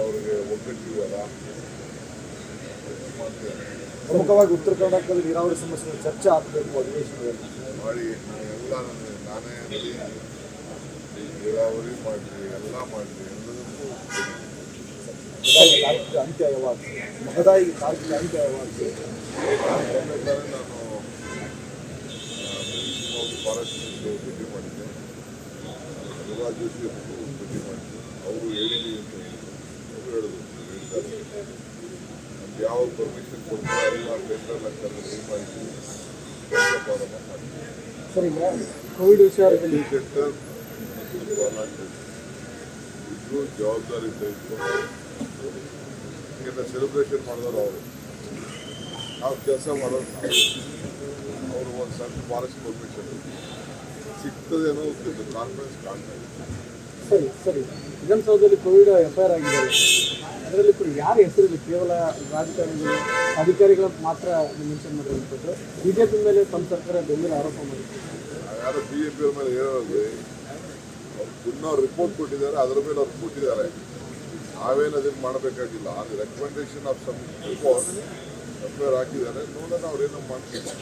ಅವ್ರಿಗೆ ಒಗ್ಗಟ್ಟಿವಲ್ಲ ಮಾಡ್ತಾರೆ ಪ್ರಮುಖವಾಗಿ ಉತ್ತರ ಕರ್ನಾಟಕದಲ್ಲಿ ನೀರಾವರಿ ಸಮಸ್ಯೆ ಚರ್ಚೆ ಆಗಬೇಕು ಅಧಿವೇಶನದಲ್ಲಿ ಮಾಡಿ ಎಲ್ಲ ನನ್ನ ನಾನೇ ರೆಡಿ ನೀರಾವರಿ ಮಾಡಿರಿ ಎಲ್ಲ ಮಾಡಿರಿ ಎಲ್ಲದಕ್ಕೂ ಮಹದಾಯಿ ತಾರ್ಕಿಕ ಅಂತ್ಯ ಯಾವಾಗ ಮಹದಾಯಿ ತಾರ್ಕಿಕ ಅಂತ್ಯ ಯಾವಾಗ ಬೇಕಾದ್ರೆ ನಾನು ಹೋಗಿ ಫಾರೆಸ್ಟ್ ಮಿನಿಸ್ಟರ್ ಭೇಟಿ ಮಾಡಿದ್ದೆ ಶಿವರಾಜ್ ಯಾವ ಪರ್ಮಿಷನ್ ಕೊಡ್ತಾರೆ ಎಲ್ಲ ಟೆಂಡರ್ ಲೆಕ್ಕದಲ್ಲಿ ತೀರ್ಮಾನಿಸಿ ಕೋವಿಡ್ ವಿಚಾರದಲ್ಲಿ. ಮತ್ತು ಗವರ್ಮೆಂಟ್ ಇಬ್ಬರು ಜವಾಬ್ದಾರಿ ತೆಗೆದುಕೊಂಡು ಯಾಕೆಂದ್ರೆ ಸೆಲೆಬ್ರೇಷನ್ ಮಾಡಿದವರು ಅವರು. ನಾವು ಕೆಲಸ ಮಾಡೋದು ಅವರು ಒಂದು ಸಣ್ಣ ಫಾರೆಸ್ಟ್ ಪರ್ಮಿಷನ್ ಸಿಗ್ತದೇನೋ ಕಾನ್ಫಿಡೆನ್ಸ್ ಕಾಣ್ತಾ ಇದೆ ಸರಿ ಸರಿ. ವಿಧಾನಸೌಧದಲ್ಲಿ ಕೋವಿಡ್ ಎಫ್ ಐ ಆರ್ ಆಗಿದೆ ಅದರಲ್ಲಿ ಕೂಡ ಯಾರ ಹೆಸರಿಲ್ಲ, ಕೇವಲ ರಾಜಕಾರಣಿಗಳು, ಅಧಿಕಾರಿಗಳ ಮಾತ್ರ ಮೆನ್ಷನ್ ಮಾಡಿರುವಂಥದ್ದು. ಬಿಜೆಪಿ ಮೇಲೆ ತಮ್ಮ ಸರ್ಕಾರ ಬೆಂಬಲ ಆರೋಪ ಮಾಡಿದೆ ಯಾರೋ ಬಿ ಜೆ ಪಿ ಅವ್ರ ಮೇಲೆ ಹೇಳೋದು ಅವ್ರು ರಿಪೋರ್ಟ್ ಕೊಟ್ಟಿದ್ದಾರೆ, ಅದರ ಮೇಲೆ ಅವ್ರು ಕೊಟ್ಟಿದ್ದಾರೆ ನಾವೇನು ಅದನ್ನು ಮಾಡಬೇಕಾಗಿಲ್ಲ. ಅದು ರೆಕಮೆಂಡೇಶನ್ ಆಫ್ ಸಮ್ ರಿಪೋರ್ಟ್ ಹಾಕಿದ್ದಾರೆ. ನೋಡೋಣ ಅವ್ರೇನೋ ಮಾಡ್ತಾರೆ.